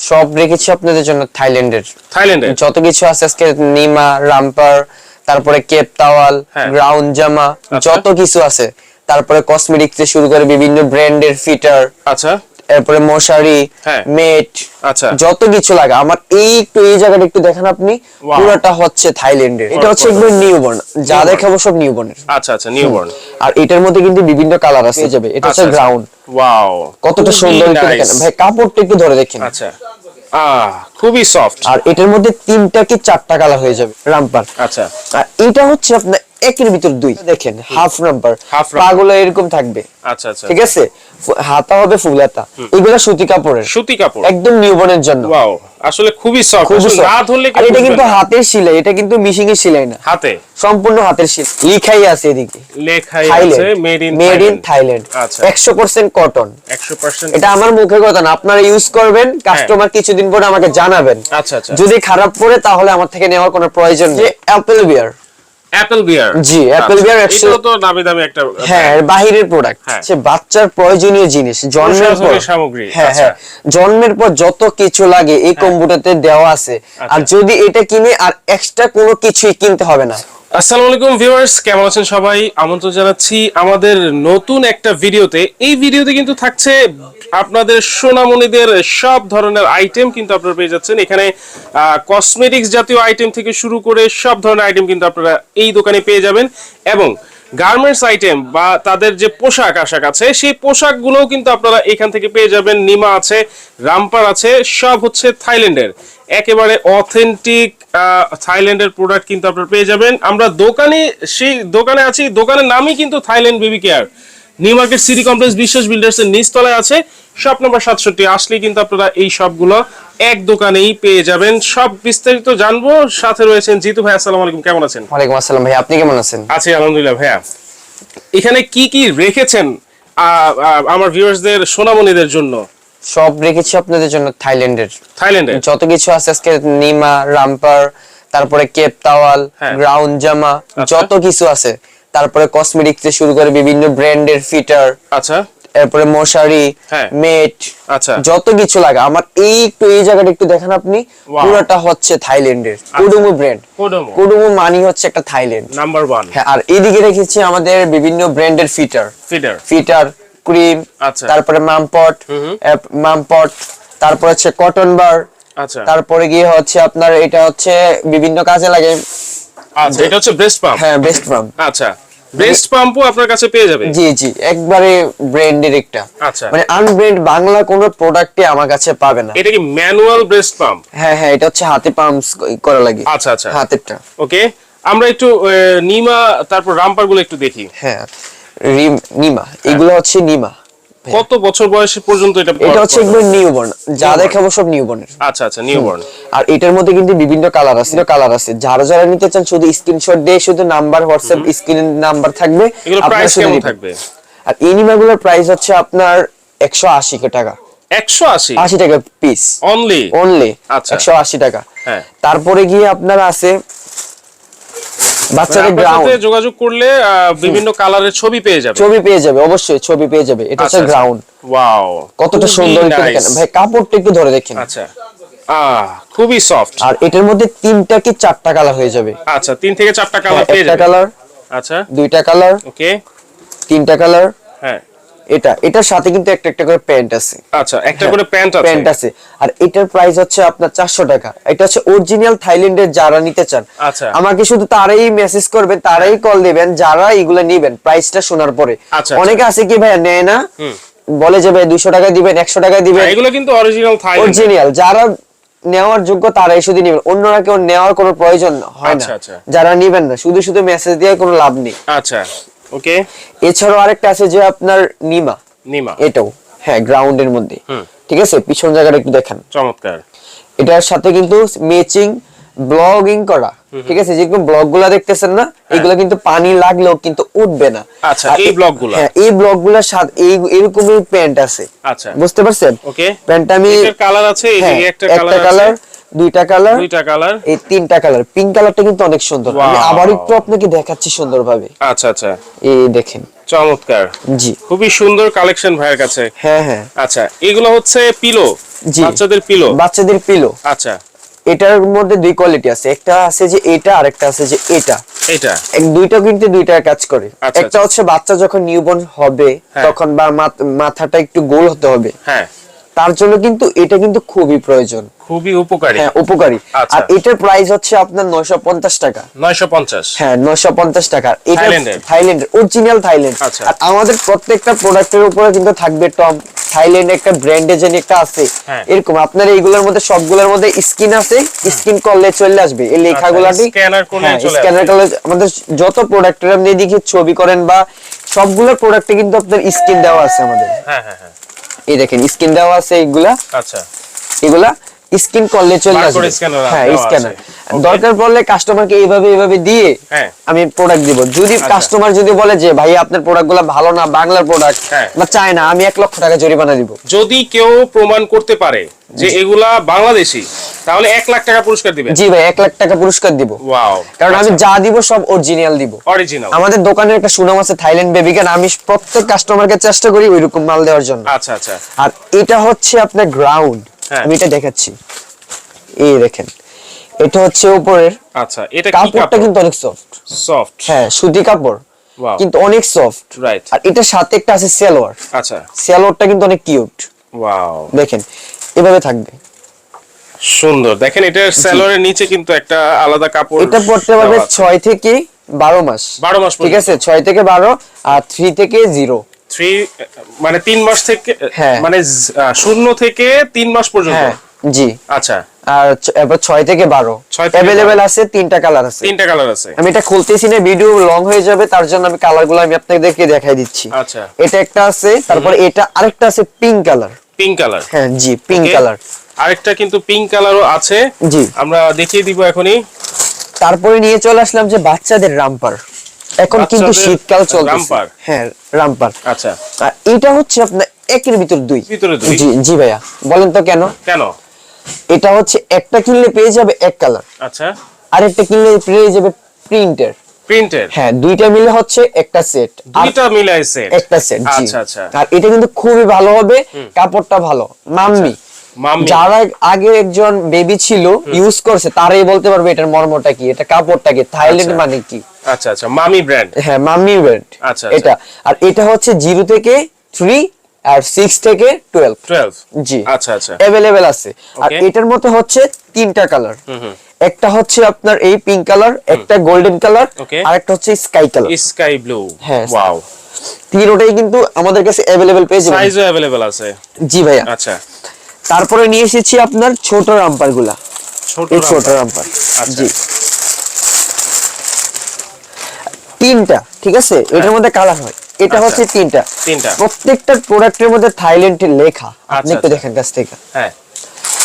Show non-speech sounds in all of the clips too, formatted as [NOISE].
সব রেখেছি আপনাদের জন্য থাইল্যান্ডের থাইল্যান্ডের যত কিছু আছে আজকে নিমা রামপার তারপরে কেপ তাওয়াল হ্যাঁ। গ্রাউন্ড জামা আচ্ছা। যত কিছু আছে তারপরে কসমেটিক থেকে শুরু করে বিভিন্ন ব্র্যান্ডের ফিটার আচ্ছা তারপরে মশারি হ্যাঁ। মেট আচ্ছা। যত কিছু লাগে। আমার এই একটু এই জায়গাটা একটু দেখেন আপনি পুরোটা হচ্ছে থাইল্যান্ডের। এটা হচ্ছে একবার নিউবর্ন যা। দেখাবো সব নিউবর্নের আচ্ছা আচ্ছা নিউবর্ন আর এটার মধ্যে কিন্তু বিভিন্ন কালার আছে যাবে এটা হচ্ছে গ্রাউন্ড ওয়াও কতটা সুন্দর দেখেন। ভাই কাপড়টা একটু ধরে দেখেন। আচ্ছা। আহ খুবই সফট আর এটার মধ্যে তিনটা কি চারটা কালার হয়ে যাবে রামপার আচ্ছা। আর এটা হচ্ছে আপনার একের ভিতর দুই। দেখেন হাফ নাম্বার পাগুলো এরকম থাকবে। আচ্ছা আচ্ছা। ঠিক আছে? হাতা হবে ফুল হাতা এগুলো সুতি কাপড়ের। সুতি কাপড়। একদম নিউবর্নের জন্য। ওয়াও আসলে খুবই সফট soft। না এটা কিন্তু হাতের সেলাই এটা কিন্তু মেশিং এর সেলাই না। হাতে? সম্পূর্ণ হাতের সেলাই। লিখাই আছে এদিকে। লেখাই আছে made in made in Thailand আচ্ছা। একশো পার্সেন্ট কটন 100% এটা আমার মুখের কথা না। আপনারা ইউজ করবেন কাস্টমার কিছুদিন পরে আমাকে জানাবেন। আচ্ছা আচ্ছা। যদি খারাপ পড়ে তাহলে আমার থেকে নেওয়ার কোনো প্রয়োজন নেই। অ্যাপল বিয়ার অ্যাপল বিয়ার জি, Apple bear একশো- তো দামি দামি একটা হ্যাঁ বাহিরের প্রোডাক্ট হ্যাঁ। সে বাচ্চার প্রয়োজনীয় জিনিস জন্মের পর। সামগ্রী, হ্যাঁ আচ্ছা। হ্যাঁ জন্মের পর যত কিছু লাগে এই কম্পিউটারতে দেওয়া আছে। আর যদি এটা কিনে আর এক্সট্রা কোনো কিছুই কিনতে হবে না। আসসালামু আলাইকুম ভিউয়ার্স কেমন আছেন সবাই? আমন্ত্রণ জানাচ্ছি আমাদের নতুন একটা ভিডিওতে। এই ভিডিওতে কিন্তু থাকছে আপনাদের সোনামণিদের সব ধরনের আইটেম কিন্তু আপনারা পেয়ে যাচ্ছেন। এখানে কসমেটিক্স জাতীয় আইটেম থেকে শুরু করে সব ধরনের আইটেম কিন্তু আপনারা এই দোকানে পেয়ে যাবেন এবং গার্মেন্টস আইটেম বা তাদের যে পোশাক আশাক আছে, সেই পোশাকগুলোও কিন্তু আপনারা এখান থেকে পেয়ে যাবেন। নিমা আছে, রামপার আছে, সব হচ্ছে থাইল্যান্ডের। একেবারে অথেন্টিক থাইল্যান্ডের প্রোডাক্ট কিন্তু আপনারা পেয়ে যাবেন। আমরা দোকানে সেই দোকানে আছি, দোকানের নামই কিন্তু Thailand baby care. New Market City Complex Biswas Builders এর নিচতলায় আছে। শপ নাম্বার সাতষট্টি। আসলে কিন্তু আপনারা এই সবগুলো এক দোকানেই পেয়ে যাবেন। সব বিস্তারিত জানব। সাথে রয়েছেন জিতু ভাই আসসালামু আলাইকুম। কেমন আছেন? ওয়ালাইকুম আসসালাম ভাই আপনি কেমন আছেন? আছি আলহামদুলিল্লাহ ভাইয়া। এখানে কি কি রেখেছেন আমার ভিউয়ার্সদের সোনামণিদের জন্য? সব রেখেছি আপনাদের জন্য থাইল্যান্ডের। থাইল্যান্ডের? যত কিছু আছে আজকে নিমা রামপার তারপরে কেপ তাওয়াল হ্যাঁ। গ্রাউন্ড জামা আচ্ছা। যত কিছু আছে তারপরে কসমেটিক থেকে শুরু করে বিভিন্ন ব্র্যান্ডের ফিটার আচ্ছা। এরপরে মশারি হ্যাঁ। মেট আচ্ছা। যত কিছু লাগে। আমার এই একটু এই জায়গাটা একটু দেখেন আপনি. পুরোটা হচ্ছে থাইল্যান্ডের। কুডুমু ব্র্যান্ড কোডোমো। মানি হচ্ছে একটা থাইল্যান্ড। নাম্বার ওয়ান হ্যাঁ আর এইদিকে রেখেছি আমাদের বিভিন্ন ব্র্যান্ডের ফিটার। ফিডার ফিটার ক্রিম আচ্ছা। তারপরে মামপট মামপট তারপর হচ্ছে কটন বার আচ্ছা। তারপরে গিয়ে হচ্ছে আপনার এটা হচ্ছে বিভিন্ন কাজে লাগে। আচ্ছা এটা হচ্ছে ব্রেস্ট পাম্প হ্যাঁ বেস্ট পাম্প আচ্ছা ব্রেস্ট পাম্পও আপনার কাছে পেয়ে যাবে? জি জি একবারে ব্র্যান্ডের একটা। আচ্ছা। মানে আনব্র্যান্ড বাংলা কোনো প্রোডাক্টে আমার কাছে পাবে না। এটা কি ম্যানুয়াল ব্রেস্ট পাম্প হ্যাঁ হ্যাঁ এটা হচ্ছে হাতে পাম্পস করা লাগে। আচ্ছা আচ্ছা। হাতেরটা। ওকে আমরা একটু নিমা তারপর রামপারগুলো একটু দেখি। হ্যাঁ নিমা এগুলো হচ্ছে নিমা। কত বছর বয়স পর্যন্ত এটা এটা হচ্ছে একবার নিউবর্ন যা দেখাবো সব নিউবর্নের আচ্ছা আচ্ছা নিউবর্ন আর এটার মধ্যে কিন্তু বিভিন্ন কালার আছে কালার আছে। যারা যারা নিতে চান শুধু স্ক্রিনশট দিয়ে শুধু নাম্বার হোয়াটসঅ্যাপ স্ক্রিন নাম্বার থাকবে এগুলো প্রাইস কেমন থাকবে? আর এই নিমাগুলোর প্রাইস হচ্ছে আপনার একশো আশি টাকা। একশো আশি? আশি টাকা পিস অনলি অনলি আচ্ছা। একশো আশি টাকা। হ্যাঁ। তারপরে গিয়ে আপনার আছে বাচ্চাদের গ্রাউন্ড যোগাযোগ করলে বিভিন্ন কালারের ছবি পেয়ে যাবে। ছবি পেয়ে যাবে অবশ্যই ছবি পেয়ে যাবে। এটা হচ্ছে গ্রাউন্ড ওয়াও কতটা সুন্দর ভাই কাপড়টা একটু ধরে দেখেন। আচ্ছা। আহ খুবই সফট আর এটার মধ্যে তিনটা কি চারটা কালার হয়ে যাবে? আচ্ছা তিন থেকে চারটা কালার পেয়ে একটা কালার আচ্ছা। দুইটা কালার ওকে তিনটা কালার হ্যাঁ। এটা এটার সাথে কিন্তু একটা একটা করে প্যান্ট আছে। আচ্ছা একটা করে প্যান্ট আছে। প্যান্ট আছে। আর এটার প্রাইস হচ্ছে আপনার চারশো টাকা। এটা হচ্ছে অরিজিনাল থাইল্যান্ডের যারা নিতে চান। আচ্ছা। আমাকে শুধু তারাই মেসেজ করবেন তারাই কল দিবেন যারা এগুলো নিবেন প্রাইসটা শোনার পরে। আচ্ছা, অনেকে আছে কি ভাইয়া নেয় না? বলে যে ভাই দুশো টাকা দিবেন একশো টাকা দিবেন। এগুলো কিন্তু অরিজিনাল থাইল্যান্ড অরিজিনাল যারা নেওয়ার যোগ্য তারাই শুধু নিবেন। অন্যরা কেউ নেওয়ার কোনো প্রয়োজন হয় না। আচ্ছা, আচ্ছা। যারা নিবেন না শুধু শুধু মেসেজ দিয়ে কোনো লাভ নেই। আচ্ছা। ওকে এছাড়াও আরেকটা আছে যে আপনার নিমা। নিমা। এটাও হ্যাঁ গ্রাউন্ডের মধ্যে। ঠিক আছে? পিছন জায়গাটা একটু দেখান। চমৎকার। এটার সাথে কিন্তু ম্যাচিং ব্লগিং করা। ঠিক আছে? যেরকম ব্লগগুলা দেখতেছেন না এগুলো কিন্তু পানি লাগলেও কিন্তু উঠবে না। আচ্ছা, এই এ- ব্লগগুলা? হ্যাঁ এই ব্লগগুলার সাথে এই এরকমই প্যান্ট আছে। আচ্ছা। বুঝতে পারছেন? ওকে প্যান্টটা আমি কালার আছে এই হ্যাঁ, একটা কালার কালার আছে। দুইটা কালার দুইটা কালার এই তিনটা কালার পিঙ্ক কালারটা কিন্তু অনেক সুন্দর। আমি আবার একটু আপনাকে দেখাচ্ছি সুন্দরভাবে। আচ্ছা আচ্ছা। এই দেখেন। চমৎকার। জি। খুবই সুন্দর কালেকশন ভাইয়ের কাছে। হ্যাঁ হ্যাঁ। আচ্ছা এগুলো হচ্ছে পিলো জি। বাচ্চাদের পিলো বাচ্চাদের পিলো আচ্ছা। এটার মধ্যে দুই কোয়ালিটি আছে। একটা আছে যে এটা আর একটা আছে যে এটা। এটা? এক দুইটা কিন্তু দুইটা কাজ করে। আচ্ছা, একটা হচ্ছে বাচ্চা যখন নিউবর্ন হবে হ্যাঁ। তখন বা মাথ- মাথাটা একটু গোল হতে হবে। হ্যাঁ। তার জন্য কিন্তু এটা কিন্তু খুবই প্রয়োজন। খুবই উপকারী। হ্যাঁ উপকারী। আচ্ছা। আর এটার প্রাইস হচ্ছে আপনার নয়শো পঞ্চাশ টাকা। নয়শো পঞ্চাশ। হ্যাঁ নয়শো পঞ্চাশ টাকা। এটা থাইল্যান্ডের? Original Thailand. আচ্ছা। আর আমাদের প্রত্যেকটা প্রোডাক্টের উপরে কিন্তু থাকবে টম। থাইল্যান্ড একটা ব্র্যান্ডে যেন একটা আছে হ্যাঁ। এরকম। আপনার এইগুলোর মধ্যে সবগুলোর মধ্যে স্কিন আছে। স্কিন করলে চলে আসবে। এই লেখাগুলাটি scanner করলে চলে স্ক্যানার। করলে আমাদের যত প্রোডাক্টের আপনি এদিকে ছবি করেন বা সবগুলোর প্রোডাক্টে কিন্তু আপনার স্ক্রিন দেওয়া আছে আমাদের। হ্যাঁ হ্যাঁ হ্যাঁ। এই দেখেন স্ক্রিন দেওয়া আছে এইগুলা আচ্ছা এগুলা স্ক্রিন করলে চলে আসবে হ্যাঁ। স্ক্যানার দরকার পড়লে কাস্টমারকে এইভাবে এইভাবে দিয়ে হ্যাঁ। আমি প্রোডাক্ট দিব যদি আচ্ছা। কাস্টমার যদি বলে যে ভাই আপনার প্রোডাক্টগুলো ভালো না বাংলার প্রোডাক্ট হ্যাঁ। বা চায় না আমি এক লক্ষ টাকা জরিমানা দিব যদি কেউ প্রমাণ করতে পারে যে এগুলা বাংলাদেশি তাহলে এক লাখ টাকা পুরস্কার দিবেন? জি ভাই এক লাখ টাকা পুরস্কার দিব। ওয়াও কারণ আমি যা দিব সব অরিজিনাল দিব। অরিজিনাল আমাদের দোকানের একটা সুনাম আছে থাইল্যান্ড বেবি আমি প্রত্যেক কাস্টমারকে চেষ্টা করি ওইরকম মাল দেওয়ার জন্য। আচ্ছা আচ্ছা। আর এটা হচ্ছে আপনার গ্রাউন্ড হ্যাঁ। আমি এটা দেখাচ্ছি। এই দেখেন এটা হচ্ছে উপরের। আচ্ছা এটা কাপড়টা কিন্তু অনেক সফট সফট হ্যাঁ সুতি কাপড়. কিন্তু অনেক সফট রাইট আর এটার সাথে একটা আছে সালোয়ার। আচ্ছা। সালোয়ারটা কিন্তু অনেক কিউট ওয়াও দেখেন এভাবে থাকবে। সুন্দর। দেখেন এটার স্যালোয়ারের নিচে কিন্তু একটা আলাদা কাপড় এটা পড়তে পারবে দেওয়া আছে। ছয় থেকে বারো মাস। 12 মাস ঠিক আছে? ছয় থেকে বারো আর থ্রি থেকে জিরো থ্রি মানে তিন মাস থেকে হ্যাঁ। মানে শূন্য থেকে তিন মাস পর্যন্ত? হ্যাঁ জি। আচ্ছা। আর এবার ছয় থেকে বারো। ছয় থেকে অ্যাভেলেবেল আছে তিনটা কালার আছে। তিনটা কালার আছে। আমি এটা খুলতেছি না ভিডিও লং হয়ে যাবে তার জন্য আমি কালারগুলো আমি আপনাদেরকে দেখাই দিচ্ছি। আচ্ছা। এটা একটা আছে তারপর এটা আরেকটা আছে পিঙ্ক কালার পিঙ্ক কালার হ্যাঁ জি পিঙ্ক কালার আরেকটা কিন্তু পিঙ্ক কালারও আছে। জি। আমরা দেখিয়ে দিব এখনই। তারপরে নিয়ে চলে আসলাম যে বাচ্চাদের রামপার। এখন কিন্তু শীতকাল চলছে রামপার? হ্যাঁ রামপার। আচ্ছা। আর এটা হচ্ছে আপনার একের ভিতর দুই। ভিতরে দুই? জি জি ভাইয়া। বলেন তো কেন? কেন? এটা হচ্ছে একটা কিনলে পেয়ে যাবে এক কালার আচ্ছা। আর একটা কিনলে পেয়ে যাবে প্রিন্টের প্রিন্টেড হ্যাঁ দুইটা মিলে হচ্ছে একটা সেট দুইটা মিলাইছে একটা সেট আচ্ছা আচ্ছা। আর এটা কিন্তু খুবই ভালো হবে। কাপড়টা ভালো। মাম্মি। মাম্মি যারা আগে একজন বেবি ছিল ইউজ করছে তারাই বলতে পারবে এটার মর্মটা কি এটা কাপড়টা কি থাইল্যান্ড মানে কি। আচ্ছা আচ্ছা মামি ব্র্যান্ড হ্যাঁ মামি ব্র্যান্ড আচ্ছা এটা। আর এটা হচ্ছে জিরো থেকে থ্রি আর সিক্স থেকে টুয়েলভ টুয়েলভ জি। আচ্ছা আচ্ছা। অ্যাভেলেবেল আছে। আর এটার মধ্যে হচ্ছে তিনটা কালার একটা হচ্ছে আপনার এই পিঙ্ক কালার একটা গোল্ডেন কালার আর একটা হচ্ছে স্কাই কালার স্কাই ব্লু হ্যাঁ ওয়াও তিনটাই কিন্তু আমাদের কাছে অ্যাভেলেবেল পেয়ে যাবেন। সাইজও অ্যাভেলেবেল আছে। জি ভাইয়া। আচ্ছা। তারপরে নিয়ে এসেছি আপনার ছোট রাম্পারগুলা ছোট রামপার। আচ্ছা। জি তিনটা ঠিক আছে এটার মধ্যে কালার হয় এটা আচ্ছা। হচ্ছে তিনটা তিনটা। প্রত্যেকটা প্রোডাক্টের মধ্যে থাইল্যান্ডের লেখা আপনি আচ্ছা, একটু। দেখেন কাছ থেকে হ্যাঁ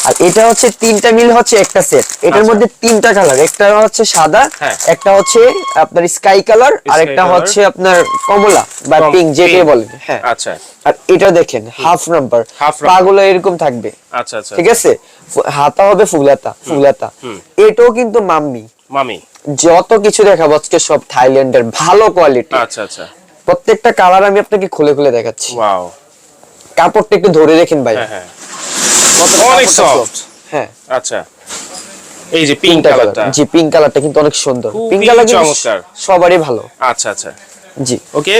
আর এটা হচ্ছে তিনটা মিল হচ্ছে একটা সেট এটার আচ্ছা। মধ্যে তিনটা কালার একটা হচ্ছে সাদা হ্যাঁ। একটা হচ্ছে আপনার স্কাই কালার আর একটা হচ্ছে আপনার কমলা বা পিঙ্ক যেটাই বলেন হ্যাঁ। আচ্ছা। আর এটা দেখেন হাফ নাম্বার। পাগুলো এরকম থাকবে। আচ্ছা আচ্ছা। ঠিক আছে? হাতা হবে ফুলাতা ফুলাতা। এটাও কিন্তু মাম্মি। মামি যত কিছু দেখাবো আজকে সব থাইল্যান্ডের ভালো কোয়ালিটি আচ্ছা আচ্ছা। প্রত্যেকটা কালার আমি আপনাকে খুলে খুলে দেখাচ্ছি। ওয়াও কাপড়টা একটু ধরে দেখেন ভাই। হ্যাঁ হ্যাঁ। অনেক soft। হ্যাঁ। আচ্ছা। এই যে পিঙ্ক কালারটা জি পিঙ্ক কালারটা কিন্তু অনেক সুন্দর। পিঙ্ক কালার চমৎকার। সবারই ভালো। আচ্ছা আচ্ছা। জি। ওকে।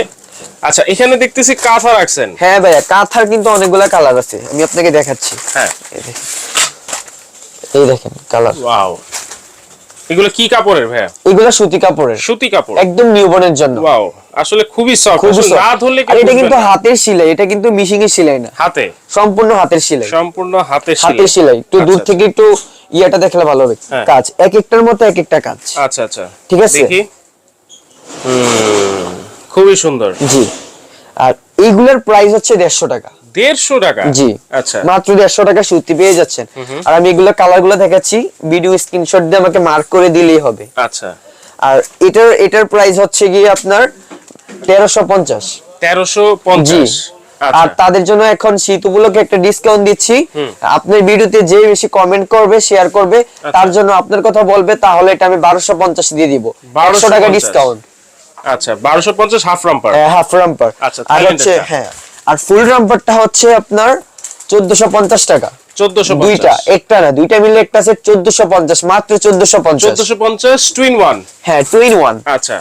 আচ্ছা এখানে দেখতেছি কাঁথা রাখছেন। হ্যাঁ ভাইয়া কাঁথার কিন্তু অনেকগুলা কালার আছে। আমি আপনাকে দেখাচ্ছি। হ্যাঁ। এই দেখেন। কালার ওয়াও এগুলো কি কাপড়ের ভাইয়া? এগুলা সুতি কাপড়ের। সুতি কাপড়। একদম নিউবর্নের জন্য। ওয়াও আসলে খুবই সফট। না ধরলে এটা কিন্তু হাতের সেলাই এটা কিন্তু মিশিং এর সেলাই না। হাতে? সম্পূর্ণ হাতের সেলাই। সম্পূর্ণ হাতে হাতের সেলাই। একটু দূর আচ্ছা, থেকে একটু ইয়েটা দেখলে ভালো হবে। হ্যাঁ। কাজ এক একটার মতো এক একটা কাজ। আচ্ছা আচ্ছা। ঠিক আছে? দেখি। হুম, খুবই সুন্দর। জি। আর এইগুলোর প্রাইস হচ্ছে দেড়শো টাকা। দেড়শো টাকা? জি। আচ্ছা। মাত্র দেড়শো টাকা সুতি পেয়ে যাচ্ছেন। আর আমি এগুলো কালারগুলো দেখাচ্ছি। ভিডিও স্ক্রিনশট দিয়ে আমাকে মার্ক করে দিলেই হবে। আচ্ছা। আর এটার এটার প্রাইস হচ্ছে গিয়ে আপনার তেরোশো পঞ্চাশ। তেরোশো পঞ্চাশ। আর আচ্ছা তাদের জন্য এখন শীত উপলক্ষে একটা ডিসকাউন্ট দিচ্ছি। আপনার ভিডিওতে যে বেশি কমেন্ট করবে শেয়ার করবে আচ্ছা। তার জন্য আপনার কথা বলবে তাহলে এটা আমি বারোশো পঞ্চাশ দিয়ে দিব। বারোশো টাকা ডিসকাউন্ট আচ্ছা বারোশো পঞ্চাশ হাফ রাম্পার হাফ রাম্পার আচ্ছা, আর হচ্ছে হ্যাঁ আর ফুল রাম্পারটা হচ্ছে আপনার চোদ্দশো পঞ্চাশ টাকা। 1450 দুইটা একটা না দুইটা মিলে একটা সেট চোদ্দশো পঞ্চাশ মাত্র চোদ্দশো পঞ্চাশ। চোদ্দশো পঞ্চাশ টুইন ওয়ান হ্যাঁ টু ইন ওয়ান আচ্ছা।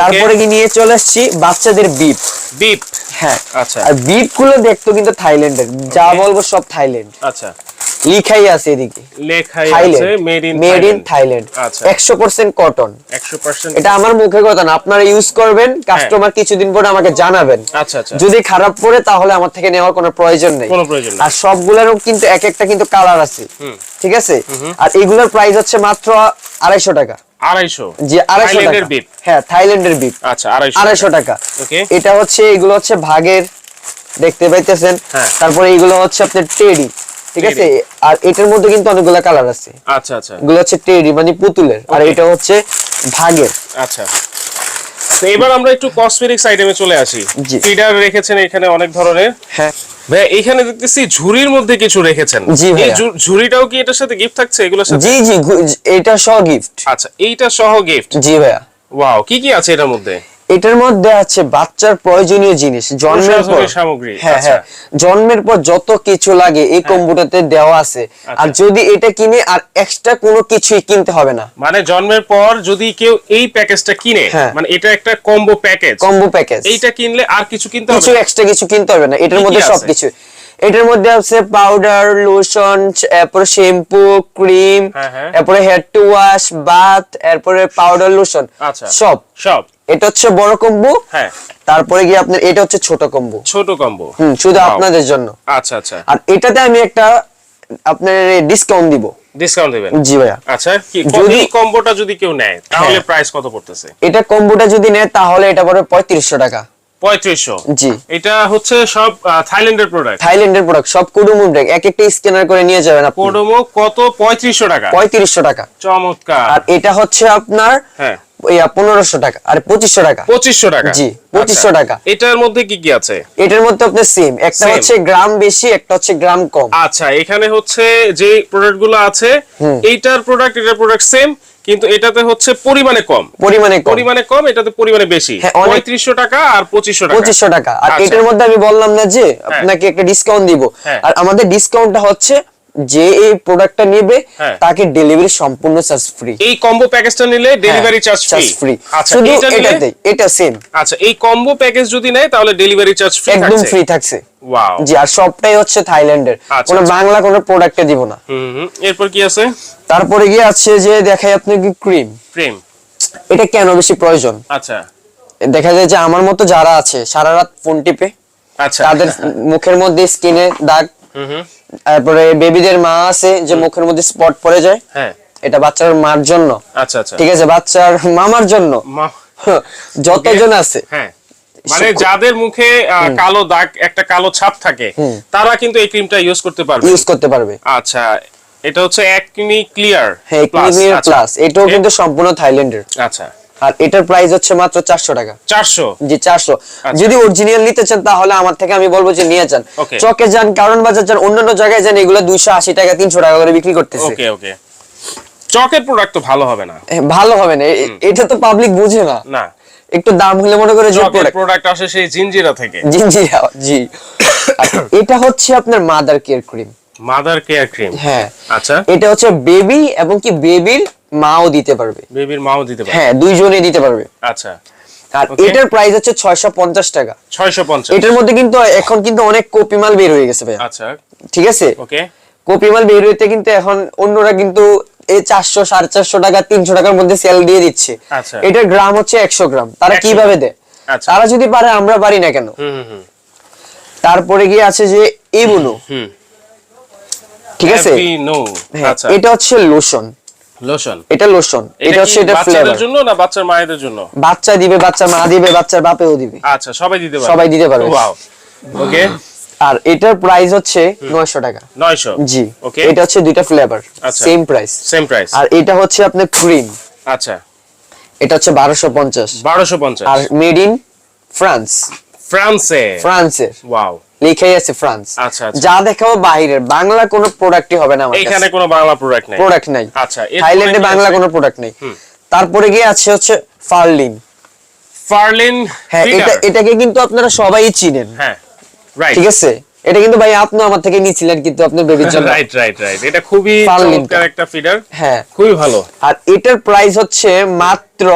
তারপরে কি নিয়ে চলে আসছি? বাচ্চাদের বিপ বিপ হ্যাঁ। আচ্ছা। আর বিপগুলো দেখতো কিন্তু থাইল্যান্ডের যা বলব সব থাইল্যান্ড। আচ্ছা। লিখাই আছে এদিকে। লেখাই আছে made in made in Thailand আচ্ছা। একশো পার্সেন্ট কটন একশো পার্সেন্ট এটা আমার মুখে কথা না আপনারা ইউজ করবেন কাস্টমার কিছুদিন পরে আমাকে জানাবেন। আচ্ছা আচ্ছা। যদি খারাপ পড়ে তাহলে আমার থেকে নেওয়ার কোনো প্রয়োজন নেই। কোনো প্রয়োজন নেই। আর সবগুলোরও কিন্তু এক একটা কিন্তু কালার আছে। ঠিক আছে? আর এগুলোর প্রাইস হচ্ছে মাত্র আড়াইশো টাকা। আড়াইশো। টাকা। হ্যাঁ থাইল্যান্ডের আচ্ছা আড়াইশো আড়াইশো টাকা। এটা হচ্ছে এগুলো হচ্ছে ভাগের দেখতে পাইতেছেন? হ্যাঁ। তারপরে এগুলো হচ্ছে আপনার টেডি ঠিক আছে? আর এটার মধ্যে কিন্তু অনেকগুলো কালার আছে। আচ্ছা আচ্ছা। এগুলো হচ্ছে টেডি মানে পুতুলের। আর এটা হচ্ছে ভাগের। আচ্ছা। তো এবার আমরা একটু কসমেটিক্স আইটেমে চলে আসি। ফিডার রেখেছেন এখানে অনেক ধরনের। হ্যাঁ। ভাই এখানে দেখতেছি ঝুড়ির মধ্যে কিছু রেখেছেন। জি এই ঝুড়িটাও কি এটার সাথে গিফট থাকছে এগুলোর সাথে? জি জি এটা সহ গিফট আচ্ছা এইটা সহ গিফট জি ভাইয়া। ওয়াও কি কি আছে এটার মধ্যে? এটার মধ্যে আছে বাচ্চার প্রয়োজনীয় জিনিস জন্মের পর। সামগ্রী, হ্যাঁ আচ্ছা। হ্যাঁ জন্মের পর যত কিছু লাগে এই কম্পিউটারতে দেওয়া আছে। আর যদি এটা কিনে আর এক্সট্রা কোনো কিছুই কিনতে হবে না। মানে জন্মের পর যদি কেউ এই প্যাকেজটা কিনে হ্যাঁ। মানে এটা একটা কম্বো প্যাকেজ কম্বো প্যাকেজ এইটা কিনলে আর কিছু কিনতে হবে কিছু এক্সট্রা কিছু কিনতে হবে না। এটার মধ্যে? সবকিছু। এটার মধ্যে আছে পাউডার লোশন এরপরে শ্যাম্পু ক্রিম হ্যাঁ, হ্যাঁ। এরপরে হেয়ার টু ওয়াশ বাথ এরপরে পাউডার লোশন আচ্ছা। সব। সব। এটা হচ্ছে বড় কম্বো। হ্যাঁ। তারপরে গিয়ে আপনার এটা হচ্ছে ছোট কম্বো। ছোট কম্বো। হুম শুধু আপনাদের জন্য। আচ্ছা আচ্ছা। আর এটাতে আমি একটা আপনার ডিসকাউন্ট দিব। ডিসকাউন্ট দেবেন? জি ভাইয়া। আচ্ছা কি যদি- কম্বোটা যদি কেউ নেয় তাহলে হ্যাঁ। প্রাইস কত পড়তেছে? এটা কম্বোটা যদি নেয় তাহলে এটা পড়বে পঁয়ত্রিশশো টাকা। পঁয়ত্রিশশো? জি। এটা হচ্ছে সব থাইল্যান্ডের প্রোডাক্ট থাইল্যান্ডের প্রোডাক্ট সব কুডুমু ব্র্যান্ড এক একটা স্ক্যানার করে নিয়ে যাবেন আপনি। কোডোমো কত? পঁয়ত্রিশশো টাকা। পঁয়ত্রিশশো টাকা। চমৎকার। আর এটা হচ্ছে আপনার হ্যাঁ। পনেরোশো টাকা। আর পঁচিশশো টাকা। পঁচিশশো টাকা। জি, 2500 আচ্ছা। টাকা। এটার মধ্যে কি কি আছে? এটার মধ্যে আপনার সেম একটা হচ্ছে গ্রাম বেশি একটা হচ্ছে গ্রাম কম। আচ্ছা এখানে হচ্ছে যে প্রোডাক্টগুলো আছে এইটার প্রোডাক্ট এটার প্রোডাক্ট সেম কিন্তু এটাতে হচ্ছে পরিমাণে কম। পরিমাণে কম। পরিমাণে কম এটাতে পরিমাণে বেশি। হ্যাঁ, পঁয়ত্রিশশো টাকা আর পঁচিশশো টাকা। পঁচিশশো টাকা। আর আচ্ছা। এটার মধ্যে আমি বললাম না যে আপনাকে একটা ডিসকাউন্ট দিব। হ্যাঁ। আর আমাদের ডিসকাউন্টটা হচ্ছে যে এই প্রোডাক্টটা নেবে হ্যাঁ। তাকে ডেলিভারি সম্পূর্ণ চার্জ ফ্রি এই কম্বো প্যাকেজটা নিলে ডেলিভারি চার্জ চার্জ ফ্রি আচ্ছা শুধু এটা এটাতে এটা সেম আচ্ছা এই কম্বো প্যাকেজ যদি নেয় তাহলে ডেলিভারি চার্জ ফ্রি একদম ফ্রি থাকছে। ওয়াও জি আর সবটাই হচ্ছে থাইল্যান্ডের। আচ্ছা, কোনো আচ্ছা। বাংলা কোনো প্রোডাক্টে দিব না। হুম। এরপর কি আছে? তারপরে গিয়ে আছে যে দেখাই আপনাকে ক্রিম ক্রিম এটা কেন বেশি প্রয়োজন? আচ্ছা। দেখা যায় যে আমার মতো যারা আছে সারা রাত ফোন টিপে আচ্ছা। তাদের মুখের মধ্যে স্কিনে দাগ। তারপরে বেবিদের মা আছে যে মুখের মধ্যে স্পট পড়ে যায় হ্যাঁ। এটা বাচ্চার মার জন্য। আচ্ছা আচ্ছা। ঠিক আছে বাচ্চার মামার জন্য। যতজন আছে। হ্যাঁ। মানে যাদের মুখে কালো দাগ একটা কালো ছাপ থাকে তারা কিন্তু এই ক্রিমটা ইউজ করতে পারবে। ইউজ করতে পারবে। আচ্ছা এটা হচ্ছে একনি ক্লিয়ার হ্যাঁ ক্রিমিয়ার প্লাস এটাও কিন্তু সম্পূর্ণ থাইল্যান্ডের। আচ্ছা। আর এটার প্রাইস হচ্ছে মাত্র চারশো টাকা। চারশো? জি চারশো। যদি অরিজিনাল নিতে চান তাহলে আমার থেকে আমি বলব যে নিয়ে যান। চকে যান কারণ বাজার যান অন্যান্য জায়গায় যান এগুলো দুইশো আশি টাকা তিনশো টাকা করে বিক্রি করতেছে। ওকে ওকে চকের প্রোডাক্ট তো ভালো হবে না। ভালো হবে না। এটা তো পাবলিক বুঝে না। না। একটু দাম হলে মনে করে যে চকের প্রোডাক্ট আসে সেই জিঞ্জিরা থেকে। জি [COUGHS] জি। জি এটা হচ্ছে আপনার mother care cream mother care cream. হ্যাঁ। আচ্ছা। এটা হচ্ছে বেবি এবং কি বেবির মাও দিতে পারবে। বেবির মাও দিতে পারে হ্যাঁ দুইজনে দিতে পারবে। আচ্ছা। আর এটার প্রাইস হচ্ছে ছয়শো পঞ্চাশ টাকা। ছয়শো পঞ্চাশ। এটার মধ্যে কিন্তু এখন কিন্তু অনেক কপি মাল বের হয়ে গেছে ভাইয়া। আচ্ছা। ঠিক আছে? ওকে কপি বের হইতে কিন্তু এখন অন্যরা কিন্তু এই চারশো সাড়ে চারশো টাকা তিনশো টাকার মধ্যে সেল দিয়ে দিচ্ছে। আচ্ছা। এটার গ্রাম হচ্ছে একশো গ্রাম। তারা কীভাবে দেয়? আচ্ছা। তারা যদি পারে আমরা পারি না কেন? হুম হুম হুম। তারপরে গিয়ে আছে যে হুম। ঠিক আছে? হ্যাঁ, আচ্ছা। এটা হচ্ছে লোশন লোশন এটা লোশন এটা এটা হচ্ছে কি এটা ফ্লেভার জন্য না বাচ্চার মায়েদের জন্য? বাচ্চা দিবে বাচ্চার মা দিবে বাচ্চার বাপেও দিবে। আচ্ছা সবাই দিতে পারবে। সবাই দিতে পারবে। ওয়াও ওকে আর এটার প্রাইস হচ্ছে নয়শো টাকা। 900 জি ওকে এটা হচ্ছে দুইটা flavour. Same price same price আর এটা হচ্ছে আপনার ক্রিম আচ্ছা। এটা হচ্ছে বারোশো পঞ্চাশ। 1250 আর মেড ইন ফ্রান্স ফ্রান্সে ফ্রান্সের ওয়াও লেখাই আছে ফ্রান্স। আচ্ছা, আচ্ছা। যা দেখাবো বাইরের বাংলা কোনো প্রোডাক্টই হবে না এখানে কোনো বাংলা প্রোডাক্ট নেই। প্রোডাক্ট নাই। আচ্ছা, থাইল্যান্ডে বাংলা কোনো প্রোডাক্ট নেই। তারপরে গিয়ে আছে হচ্ছে ফার্লিন। ফার্লিন হ্যাঁ এটা এটাকে কিন্তু আপনারা সবাই চিনেন। হ্যাঁ রাইট ঠিক আছে? এটা কিন্তু ভাই আপনি আমার থেকে নিয়েছিলেন কিন্তু আপনার বেবির জন্য রাইট রাইট রাইট এটা খুবই চমৎকার একটা ফিডার হ্যাঁ। খুবই ভালো। আর এটার প্রাইস হচ্ছে মাত্র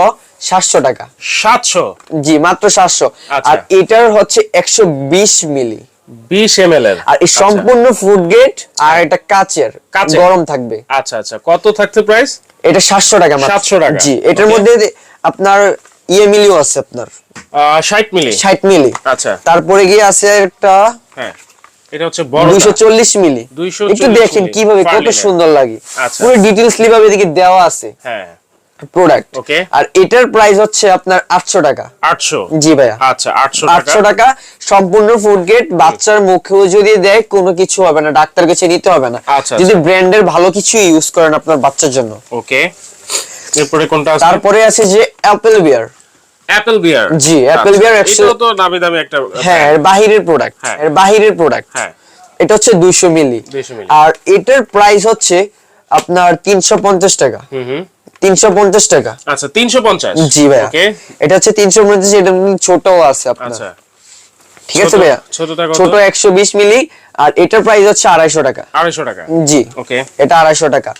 সাতশো টাকা। সাতশো? জি মাত্র সাতশো। আচ্ছা। আর এটার হচ্ছে একশো বিশ মিলি। বিশ এম এর। আর এই সম্পূর্ণ ফুড গেট আর এটা কাচের। গরম থাকবে। আচ্ছা আচ্ছা। কত থাকছে প্রাইস এটা সাতশো টাকা মাত্র। 700 টাকা। জি এটার মধ্যে আপনার ইয়ে মিলিও আছে আপনার। ষাট মিলি? ষাট মিলি। আচ্ছা। তারপরে গিয়ে আছে একটা হ্যাঁ। এটা হচ্ছে বড় দুইশো চল্লিশ মিলি। 240 একটু দেখেন কীভাবে কত সুন্দর লাগে। আচ্ছা। পুরো ডিটেলস ভাবে এদিকে দেওয়া আছে। হ্যাঁ। Product Okay. আর এটার প্রাইস হচ্ছে আপনার আটশো টাকা। আটশো? জি ভাইয়া। আচ্ছা আটশো টাকা। আটশো টাকা সম্পূর্ণ ফুড গেট বাচ্চার মুখেও যদি দেয় কোনো কিছু হবে না ডাক্তার কাছে নিতে হবে না। আচ্ছা, যদি আচ্ছা। ব্র্যান্ডের ভালো কিছু ইউজ করেন আপনার বাচ্চার জন্য। ওকে এরপরে কোনটা আছে? তারপরে আছে যে অ্যাপেল বিয়ার অ্যাপেল বিয়ার জি, beer একশো- এটাও তো নামি দামি একটা হ্যাঁ এর বাহিরের প্রোডাক্ট হ্যাঁ। এর বাহিরের প্রোডাক্ট হ্যাঁ। এটা হচ্ছে দুইশো মিলি। 200 মিলি। আর এটার প্রাইস হচ্ছে আপনার তিনশো পঞ্চাশ টাকা। হুম হুম। তিনশো পঞ্চাশ টাকা। আচ্ছা তিনশো পঞ্চাশ? জি ভাইয়া। ওকে এটা হচ্ছে তিনশো পঞ্চাশ এটা ছোটও আছে আপনার। আচ্ছা। ঠিক আছে ভাইয়া? ছোটটা কত? ছোট একশো বিশ মিলি আর এটার প্রাইস হচ্ছে আড়াইশো টাকা। আড়াইশো টাকা? জি। ওকে এটা আড়াইশো টাকা।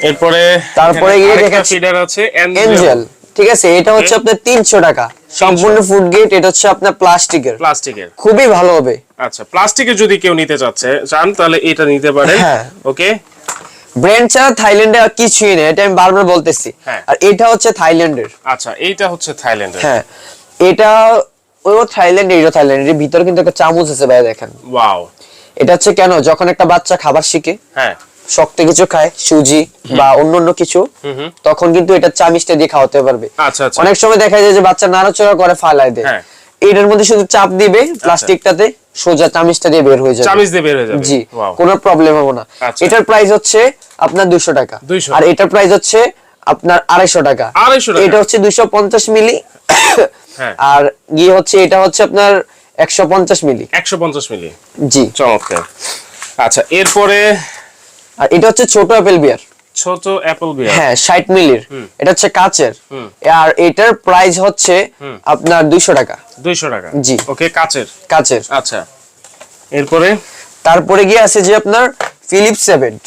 এরপরে তারপরে গিয়ে দেখাচ্ছি- ফিডার আছে এঞ্জেল ঠিক আছে এটা হচ্ছে আপনার তিনশো টাকা। সম্পূর্ণ ফুড গেট এটা হচ্ছে আপনার প্লাস্টিকের। প্লাস্টিকের। খুবই ভালো হবে। আচ্ছা প্লাস্টিকের যদি কেউ নিতে চাচ্ছে চান তাহলে এটা নিতে পারেন। হ্যাঁ। ওকে ব্র্যান্ড ছাড়া থাইল্যান্ডে আর কিছুই নেই এটা আমি বারবার বলতেছি। হ্যাঁ। আর এটা হচ্ছে থাইল্যান্ডের আচ্ছা এইটা হচ্ছে থাইল্যান্ডের হ্যাঁ এটা ওই থাইল্যান্ড এইটা থাইল্যান্ড এর ভিতরে কিন্তু একটা চামচ আছে ভাই দেখেন। ওয়াও এটা হচ্ছে কেন? যখন একটা বাচ্চা খাবার শিখে হ্যাঁ। শক্ত কিছু খায় সুজি বা অন্য অন্য কিছু তখন কিন্তু এটা চামিচটা দিয়ে খাওয়াতে পারবে। আচ্ছা আচ্ছা। অনেক সময় দেখা যায় যে বাচ্চা নাড়াচড়া করে ফালায় দেয়। হ্যাঁ। এটার মধ্যে শুধু চাপ দিবে প্লাস্টিকটাতে সোজা চামিচটা দিয়ে বের হয়ে যাবে। চামিচ দিয়ে বের হয়ে যাবে। জি কোনো প্রবলেম হবে না। আচ্ছা। এটার প্রাইস হচ্ছে আপনার দুশো টাকা। আর এটার প্রাইস হচ্ছে আপনার আড়াইশো টাকা। 250 টাকা। এটা হচ্ছে দুশো পঞ্চাশ মিলি। হ্যাঁ। আর গিয়ে হচ্ছে এটা হচ্ছে আপনার একশো পঞ্চাশ মিলি। একশো পঞ্চাশ মিলি। জি। চমৎকার। আচ্ছা এরপরে আর এটা হচ্ছে ছোট অ্যাপেল বিয়ার। ছোট অ্যাপল বিয়ার। হ্যাঁ ষাট মিলির। এটা হচ্ছে কাচের। আর এটার প্রাইস হচ্ছে আপনার দুইশো টাকা। দুইশো টাকা। জি। ওকে কাচের? কাচের। আচ্ছা। এরপরে? তারপরে গিয়ে আছে যে আপনার ফিলিপস এভেন্ট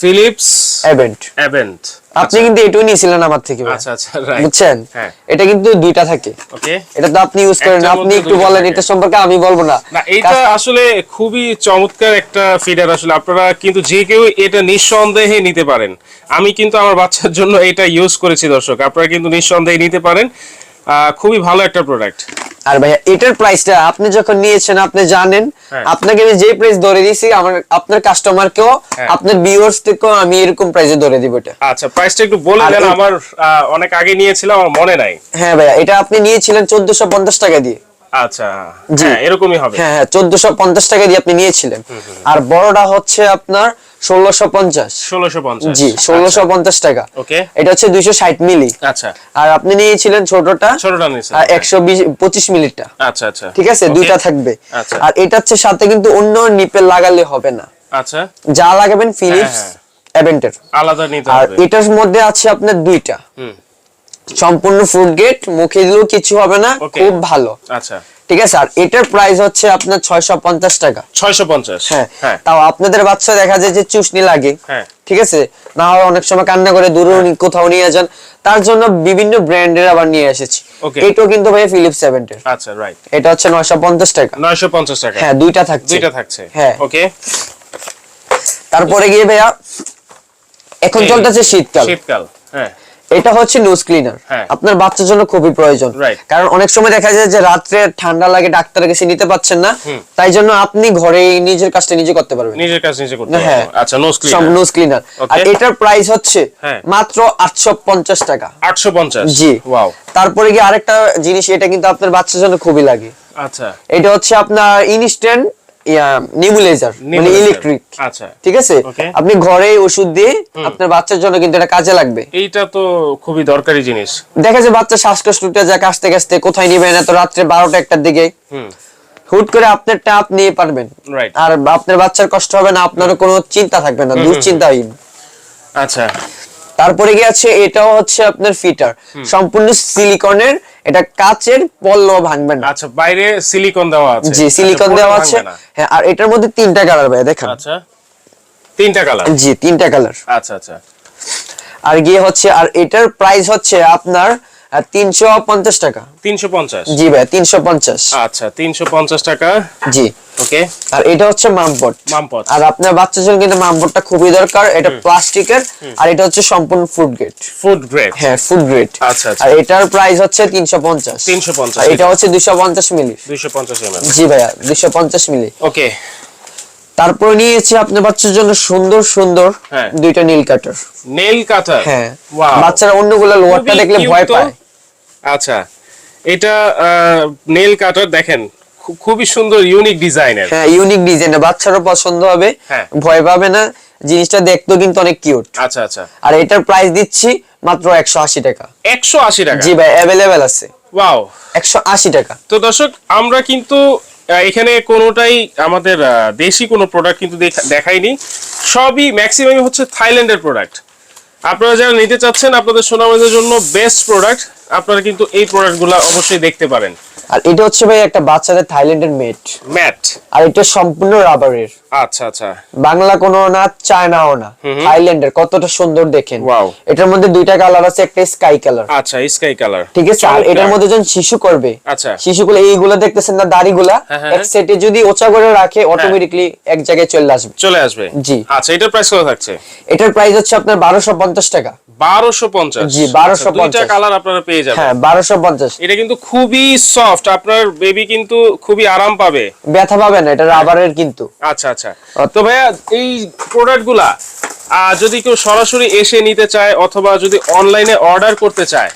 ফিলিপস এভেন্ট এভেন্ট আপনি কিন্তু এটাও নিয়েছিলেন আমার থেকে আচ্ছা আচ্ছা রাইট বুঝছেন? হ্যাঁ। এটা কিন্তু দুইটা থাকে। ওকে এটা তো আপনি ইউজ করেন আপনি একটু বলেন এটা সম্পর্কে আমি বলব না। না এটা আসলে খুবই চমৎকার একটা ফিডার আসলে। আপনারা কিন্তু যে কেউ এটা নিঃসন্দেহে নিতে পারেন। আমি কিন্তু আমার বাচ্চার জন্য এটা ইউজ করেছি দর্শক। আপনারা কিন্তু নিঃসন্দেহে নিতে পারেন। আহ, খুবই ভালো একটা প্রোডাক্ট আর ভাইয়া এটার প্রাইসটা আপনি যখন নিয়েছেন আপনি জানেন হ্যাঁ। আপনাকে আমি যে প্রাইস ধরে দিয়েছি আমার আপনার কাস্টমার কেও আপনার ভিউয়ার্স থেকেও আমি এরকম প্রাইসে ধরে দিব এটা। আচ্ছা প্রাইসটা একটু বলে দেন আমার অনেক আগে নিয়েছিলাম আমার মনে নাই। হ্যাঁ ভাইয়া এটা আপনি নিয়েছিলেন চোদ্দশো পঞ্চাশ টাকা দিয়ে। আচ্ছা হ্যাঁ এরকমই হবে। হ্যাঁ হ্যাঁ টাকা দিয়ে আপনি নিয়েছিলেন। আর বড়টা হচ্ছে আপনার ষোলোশো পঞ্চাশ। ষোলোশো পঞ্চাশ। জি ষোলোশো পঞ্চাশ টাকা। ওকে। এটা হচ্ছে দুইশো ষাট মিলি। আচ্ছা। আর আপনি নিয়েছিলেন ছোটটা? ছোটটা নিয়েছেন আর একশো বিশ পঁচিশ মিলিটা। আচ্ছা আচ্ছা। ঠিক আছে? দুইটা থাকবে। আচ্ছা। আর এটা হচ্ছে সাথে কিন্তু অন্য নিপেল লাগালে হবে না। আচ্ছা। যা লাগাবেন ফিলিপস হ্যাঁ। আলাদা নিতে আর এটার মধ্যে আছে আপনার দুইটা। হুম। সম্পূর্ণ ফুড গেট মুখে দিলেও কিছু হবে না খুব ভালো। আচ্ছা। ঠিক আছে আর এটার প্রাইস হচ্ছে আপনার ছয়শো পঞ্চাশ টাকা। ছয়শো পঞ্চাশ। হ্যাঁ হ্যাঁ। তাও আপনাদের বাচ্চা দেখা যায় যে চুষনি লাগে। হ্যাঁ। ঠিক আছে? না হয় অনেক সময় কান্না করে দূরে কোথাও নিয়ে যান। তার জন্য বিভিন্ন ব্র্যান্ডের আবার নিয়ে এসেছি. এটাও কিন্তু ভাই ফিলিপস সেভেন্টের আচ্ছা রাইট এটা হচ্ছে নয়শো পঞ্চাশ টাকা। নয়শো পঞ্চাশ টাকা। হ্যাঁ দুইটা থাকছে। দুইটা থাকছে। হ্যাঁ। ওকে তারপরে গিয়ে ভাইয়া এখন চলতেছে শীতকাল। শীতকাল হ্যাঁ। এটা হচ্ছে নোজ ক্লিনার হ্যাঁ। আপনার বাচ্চার জন্য খুবই প্রয়োজন। কারণ অনেক সময় দেখা যায় যে রাত্রে ঠান্ডা লাগে ডাক্তারের কাছে নিতে পাচ্ছেন না। তাই জন্য আপনি ঘরে নিজের কাজটা নিজে করতে পারবেন। নিজের কাজ নিজে করতে হ্যাঁ। আচ্ছা নোজ ক্লিনার নোজ ক্লিনার আর এটার প্রাইস হচ্ছে হ্যাঁ। মাত্র আটশো পঞ্চাশ টাকা। আটশো পঞ্চাশ? জি। ওয়াও তারপরে গিয়ে আরেকটা জিনিস এটা কিন্তু আপনার বাচ্চার জন্য খুবই লাগে। আচ্ছা। এটা হচ্ছে আপনার ইনস্ট্যান্ট নিবুলাইজার মানে ইলেকট্রিক আচ্ছা। ঠিক আছে? আপনি ঘরে ওষুধ দিয়ে আপনার বাচ্চার জন্য কিন্তু এটা কাজে লাগবে। এইটা তো খুবই দরকারি জিনিস। দেখা যায় বাচ্চা কাশতে কাশতে কোথায় নিবেন এত রাত্রে বারোটা একটার দিকে। হুট করে আপনারটা আপনি নিয়ে পারবেন। আর আপনার বাচ্চার কষ্ট হবে না আপনারও কোনো চিন্তা থাকবে না দুশ্চিন্তাহীন। আচ্ছা। তারপরে কি আছে এটাও হচ্ছে আপনার ফিটার। সম্পূর্ণ সিলিকনের এটা কাচের পল্লব ভাঙবে না। আচ্ছা বাইরে সিলিকন দেওয়া আছে। জি সিলিকন আচ্ছা, দেওয়া আছে। হ্যাঁ আর এটার মধ্যে তিনটা কালার ভাই দেখেন। আচ্ছা তিনটা কালার? জি তিনটা কালার। আচ্ছা আচ্ছা। আর গিয়ে হচ্ছে আর এটার প্রাইস হচ্ছে আপনার তিনশো পঞ্চাশ টাকা। তিনশো পঞ্চাশ? জি ভাই তিনশো পঞ্চাশ। আচ্ছা তিনশো পঞ্চাশ টাকা। জি। ওকে। আর এটা হচ্ছে মামপট। মামপট। আর আপনার বাচ্চার জন্য কিন্তু মামপটটা খুবই দরকার। এটা প্লাস্টিকের আর এটা হচ্ছে সম্পূর্ণ ফুড গ্রেড। Food grade? হ্যাঁ ফুড গ্রেড। আচ্ছা, আচ্ছা। আর এটার প্রাইস হচ্ছে তিনশো পঞ্চাশ। 350 এটা হচ্ছে দুশো পঞ্চাশ মিলি। দুইশো পঞ্চাশ জি ভাইয়া দুশো পঞ্চাশ মিলি। ওকে। তারপরে নিয়েছি আপনার বাচ্চার জন্য সুন্দর সুন্দর হ্যাঁ। দুইটা নীল কাটার। নেল কাটার? হ্যাঁ। বাচ্চারা অন্যগুলো লোয়ারটা দেখলে ভয় পায়। আচ্ছা এটা নেল কাটার দেখেন খুবই সুন্দর ইউনিক ডিজাইনের হ্যাঁ ইউনিক ডিজাইন বাচ্চারও পছন্দ হবে হ্যাঁ। ভয় পাবে না জিনিসটা দেখতেও কিন্তু অনেক কিউট আচ্ছা আচ্ছা। আর এটার প্রাইস দিচ্ছি মাত্র একশো আশি টাকা। একশো আশি টাকা? জি ভাই অ্যাভেলেবেল আছে। ওয়াও একশো আশি টাকা। তো দর্শক আমরা কিন্তু এখানে কোনোটাই আমাদের দেশি কোনো প্রোডাক্ট কিন্তু দেখা- দেখাইনি। সবই ম্যাক্সিমামই হচ্ছে থাইল্যান্ডের প্রোডাক্ট আপনারা যারা নিতে চাচ্ছেন আপনাদের সোনামাজের জন্য বেস্ট প্রোডাক্ট আপনারা কিন্তু এই প্রোডাক্টগুলো অবশ্যই দেখতে পারেন। আর এটা হচ্ছে ভাই একটা বাচ্চাদের থাইল্যান্ডের মেট ম্যাট আর এটা সম্পূর্ণ রাবারের আচ্ছা আচ্ছা। বাংলা কোনো না। চায়নাও না থাইল্যান্ডের কতটা সুন্দর দেখেন. এটার মধ্যে দুইটা কালার আছে একটা স্কাই কালার আচ্ছা স্কাই কালার ঠিক আছে? আর এটার মধ্যে যখন শিশু করবে আচ্ছা। শিশুগুলো এইগুলো দেখতেছেন না দাড়িগুলা হ্যাঁ, হ্যাঁ, এক হ্যাঁ। সেটে যদি ওচা করে রাখে অটোমেটিকলি এক জায়গায় চলে আসবে। চলে আসবে? জি। আচ্ছা এটার প্রাইস কত থাকছে? এটার প্রাইস হচ্ছে আপনার বারোশো পঞ্চাশ টাকা। বারোশো পঞ্চাশ। জি, 1250 দুইটা কালার আপনারা পেয়ে যাবেন। হ্যাঁ বারোশো পঞ্চাশ। এটা কিন্তু খুবই সফট আপনার বেবি কিন্তু খুবই আরাম পাবে। ব্যথা পাবেন এটা রাবারের কিন্তু। আচ্ছা আচ্ছা। তো ভাইয়া এই প্রোডাক্টগুলা যদি কেউ সরাসরি এসে নিতে চায় অথবা যদি অনলাইনে অর্ডার করতে চায়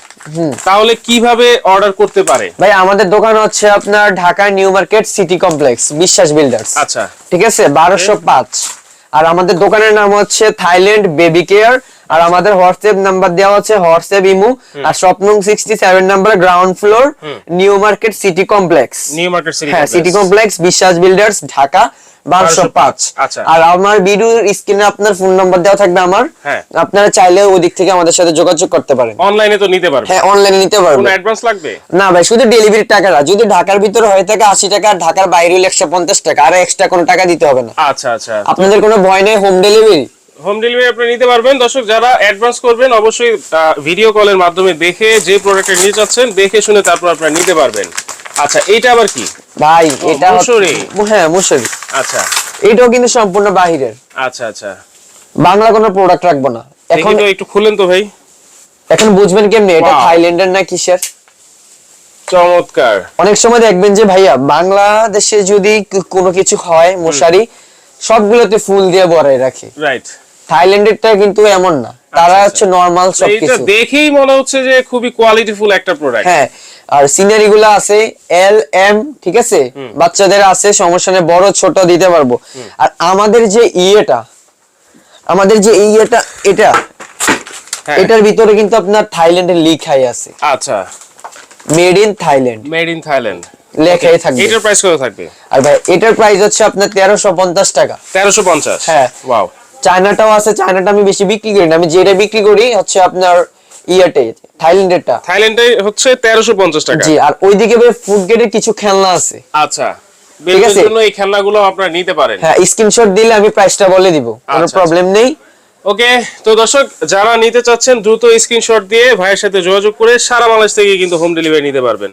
তাহলে কীভাবে অর্ডার করতে পারে? ভাই আমাদের দোকান হচ্ছে আপনার Dhaka New Market City Complex Biswas Builders. আচ্ছা। ঠিক আছে? বারোশো পাঁচ। আর আমাদের দোকানের নাম হচ্ছে থাইল্যান্ড বেবি কেয়ার। আর আমাদের হোয়াটসঅ্যাপ নাম্বার দেওয়া হচ্ছে হোয়াটসঅ্যাপ ইমু। আর স্বপ্নং sixty seven number ground floor New Market City Complex. New Market City হ্যাঁ City Complex Biswas Builders Dhaka. আচ্ছা। আর আমার ভিডিওর স্ক্রিনে আপনার ফোন নাম্বার দেওয়া থাকবে আমার। হ্যাঁ। আপনারা চাইলে ওই থেকে আমাদের সাথে যোগাযোগ করতে পারেন। অনলাইনে তো নিতে পারবে হ্যাঁ অনলাইনে নিতে কোনো অ্যাডভান্স লাগবে? না ভাই শুধু ডেলিভারি টাকাটা যদি ঢাকার ভিতরে হয়ে থাকে আশি টাকা আর ঢাকার বাইরে হলে একশো পঞ্চাশ টাকা আর এক্সট্রা কোনো টাকা দিতে হবে না। আচ্ছা আচ্ছা। আপনাদের কোনো ভয় নেই হোম ডেলিভারি হোম ডেলিভারি আপনি নিতে পারবেন। দর্শক যারা অ্যাডভান্স করবেন অবশ্যই ভিডিও কলের মাধ্যমে দেখে যে প্রোডাক্টটা নিতে চাচ্ছেন দেখে শুনে তারপর আপনারা নিতে পারবেন। আচ্ছা এইটা আবার কি? ভাই এটা মুসুরি। হ্যাঁ মুসুরি। আচ্ছা। এটাও কিন্তু সম্পূর্ণ বাহিরের। আচ্ছা আচ্ছা। বাংলা কোনো প্রোডাক্ট রাখব না। এখন একটু খুলেন তো ভাই। এখন বুঝবেন কেমনে এটা থাইল্যান্ডের না কিসের? চমৎকার। অনেক সময় দেখবেন যে ভাইয়া বাংলাদেশে যদি কোনো কিছু হয় মশারি সবগুলোতে ফুল দিয়ে ভরাই রাখে। রাইট থাইল্যান্ডেরটা কিন্তু এমন না। তারা আচ্ছা, হচ্ছে নর্মাল এটা সবকিছু। দেখেই মনে হচ্ছে যে খুবই কোয়ালিটিফুল একটা প্রোডাক্ট হ্যাঁ আর সিনারি গুলো আছে এল এম ঠিক আছে? বাচ্চাদের আছে সমস্যা নেই বড় ছোট দিতে পারব। আর আমাদের যে ইয়েটা আমাদের যে ইয়েটা এটা হ্যাঁ। এটার ভিতরে কিন্তু আপনার থাইল্যান্ডের লিখাই আছে। আচ্ছা। Made in Thailand made in Thailand লেখাই থাকবে। এটার প্রাইস কত থাকবে? আর ভাই এটার প্রাইস হচ্ছে আপনার তেরোশো পঞ্চাশ টাকা। তেরোশো পঞ্চাশ? হ্যাঁ। ওয়াও চায়নাটাও আছে চায়নাটা আমি বেশি বিক্রি করি না। আমি যেটা বিক্রি করি হচ্ছে আপনার ইয়েটে থাইল্যান্ডেরটা। থাইল্যান্ডে হচ্ছে তেরোশো পঞ্চাশ টাকা। জি আর ওইদিকে ভাই ফুড গ্রেডের কিছু খেলনা আছে। আচ্ছা ঠিক আছে। জন্য এই খেলনাগুলো আপনারা নিতে পারেন। হ্যাঁ স্ক্রিনশট দিলে আমি প্রাইসটা বলে দিব কোনো আচ্ছা, প্রবলেম নেই। ওকে তো দর্শক যারা নিতে চাচ্ছেন দ্রুত স্ক্রিনশট দিয়ে ভাইয়ের সাথে যোগাযোগ করে সারা বাংলাদেশ থেকে কিন্তু হোম ডেলিভারি নিতে পারবেন।